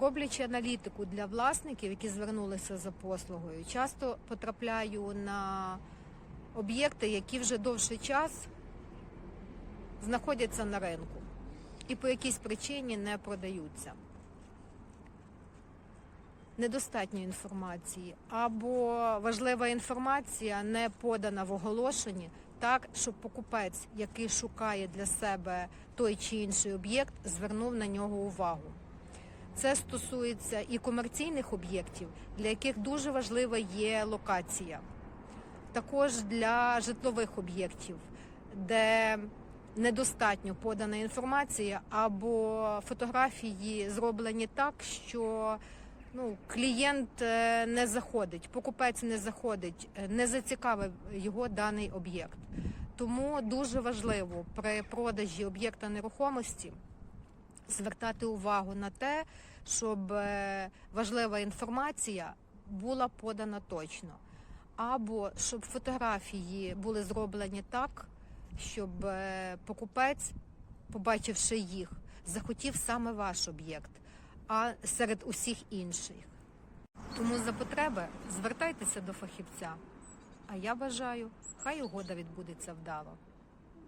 Роблячи аналітику для власників, які звернулися за послугою, часто потрапляю на об'єкти, які вже довший час знаходяться на ринку і по якійсь причині не продаються. Недостатньо інформації або важлива інформація не подана в оголошенні так, щоб покупець, який шукає для себе той чи інший об'єкт, звернув на нього увагу. Це стосується і комерційних об'єктів, для яких дуже важлива є локація. Також для житлових об'єктів, де недостатньо подана інформація, або фотографії зроблені так, що ну, клієнт е, не заходить, покупець не заходить, е, не зацікавив його даний об'єкт. Тому дуже важливо при продажі об'єкта нерухомості звертати увагу на те, щоб е, важлива інформація була подана точно, або щоб фотографії були зроблені так, щоб е, покупець, побачивши їх, захотів саме ваш об'єкт, а серед усіх інших. Тому за потреби звертайтеся до фахівця. А я бажаю, хай угода відбудеться вдало.